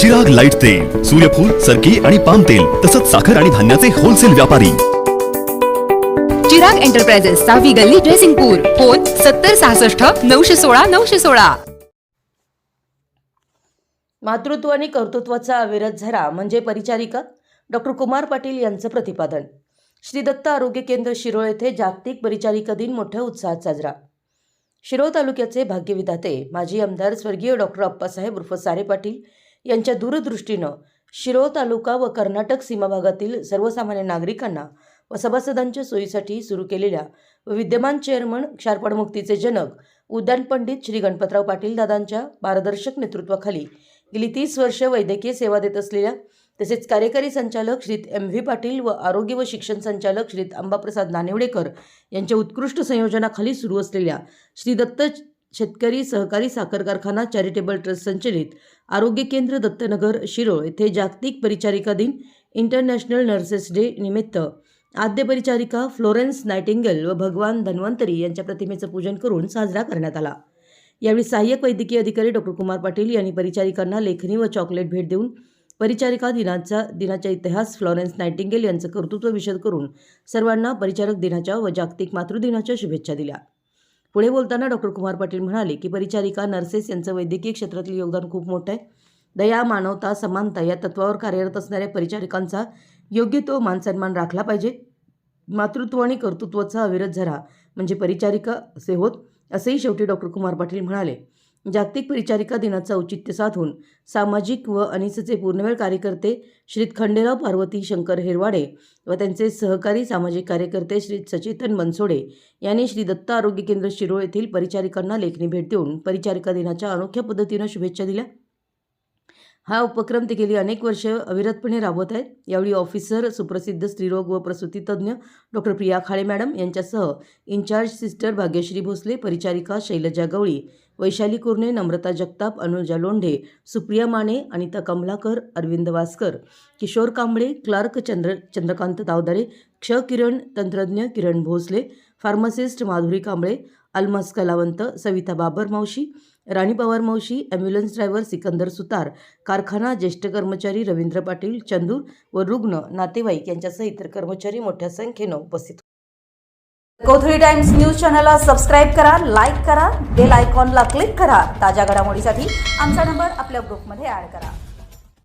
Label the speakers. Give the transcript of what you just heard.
Speaker 1: Chirag light तेल सूर्यफूल सरकी आणि पाम तेल तसंच साखर आणि धान्याचे होलसेल व्यापारी.
Speaker 2: चिराग एंटरप्राइजेस सहावी गल्ली ड्रेसिंगपूर फोन सत्तर सहासष्ट नऊशे सोळा नऊशे सोळा.
Speaker 3: मातृत्व आणि कर्तृत्वाचा अविरत झरा म्हणजे परिचारिका डॉक्टर कुमार पाटील यांचं प्रतिपादन. श्री दत्त आरोग्य केंद्र शिरोळ येथे जागतिक परिचारिका दिन मोठ्या उत्साहात साजरा. शिरोळ तालुक्याचे भाग्यविधाते माजी आमदार स्वर्गीय डॉक्टर अप्पासाहेब उर्फ सारे पाटील यांच्या दूरदृष्टीनं शिरोळ तालुका व कर्नाटक सीमाभागातील सर्वसामान्य नागरिकांना व सभासदांच्या सोयीसाठी सुरू केलेल्या व विद्यमान चेअरमन क्षारपडमुक्तीचे जनक उद्यान पंडित श्री गणपतराव पाटील दादांच्या पारदर्शक नेतृत्वाखाली गेली तीस वर्ष वैद्यकीय सेवा देत असलेल्या तसेच कार्यकारी संचालक श्रीत एम व्ही पाटील व आरोग्य व शिक्षण संचालक श्रीत अंबाप्रसाद नानिवडेकर यांच्या उत्कृष्ट संयोजनाखाली सुरू असलेल्या श्री दत्त शेतकरी सहकारी साखर कारखाना चॅरिटेबल ट्रस्ट संचलित आरोग्य केंद्र दत्तनगर शिरोळ येथे जागतिक परिचारिका दिन इंटरनॅशनल नर्सेस डे निमित्त आद्य परिचारिका फ्लोरेन्स नायटिंगल व भगवान धन्वंतरी यांच्या प्रतिमेचं पूजन करून साजरा करण्यात आला. यावेळी सहाय्यक वैद्यकीय अधिकारी डॉक्टर कुमार पाटील यांनी परिचारिकांना लेखनी व चॉकलेट भेट देऊन परिचारिका दिनाचा दिनाचा इतिहास फ्लॉरेन्स नायटिंगेल यांचं कर्तृत्व विशद करून सर्वांना परिचारक दिनाच्या व जागतिक मातृदिनाच्या शुभेच्छा दिल्या. पुढे बोलताना डॉक्टर कुमार पाटील म्हणाले की परिचारिका नर्सेस यांचं वैद्यकीय क्षेत्रातील योगदान खूप मोठं आहे. दया मानवता समानता या तत्वावर कार्यरत असणाऱ्या परिचारिकांचा योग्य तो मानसन्मान राखला पाहिजे. मातृत्व आणि कर्तृत्वाचा अविरत झरा म्हणजे परिचारिका असे होत असेही शेवटी डॉक्टर कुमार पाटील म्हणाले. जागतिक परिचारिका दिनाचं औचित्य साधून सामाजिक व अनिसचे पूर्णवेळ कार्यकर्ते श्री खंडेराव पार्वती शंकर हेरवाडे व त्यांचे सहकारी सामाजिक कार्यकर्ते श्री सचेतन बनसोडे यांनी श्री दत्त आरोग्य केंद्र शिरोळ येथील परिचारिकांना लेखणी भेट देऊन परिचारिका दिनाच्या अनोख्या पद्धतीनं शुभेच्छा दिल्या. हा उपक्रम ते गेली अनेक वर्ष अविरतपणे राबवत आहेत. यावेळी ऑफिसर सुप्रसिद्ध स्त्रीरोग व प्रसूती तज्ज्ञ डॉक्टर प्रिया खाळे मॅडम यांच्यासह इन्चार्ज सिस्टर भाग्यश्री भोसले परिचारिका शैलजा गवळी वैशाली कुर्णे नम्रता जगताप अनुजा लोंढे सुप्रिया माने अनिता कमलाकर अरविंद वासकर किशोर कांबळे क्लार्क चंद्र चंद्रकांत दावदारे क्ष किरण तंत्रज्ञ किरण भोसले फार्मासिस्ट माधुरी कांबळे अल्मस कलावंत सविता बाबर मावशी राणी पवार मावशी ॲम्ब्युलन्स ड्रायव्हर सिकंदर सुतार कारखाना ज्येष्ठ कर्मचारी रवींद्र पाटील चंदूर व रुग्ण नातेवाईक यांच्यासह इतर कर्मचारी मोठ्या संख्येनं उपस्थित
Speaker 4: कोथळी टाइम्स न्यूज चॅनलला सबस्क्राईब करा लाईक करा बेल आयकॉनला क्लिक करा. ताज्या घडामोडीसाठी आमचा नंबर आपल्या ग्रुपमध्ये ॲड करा.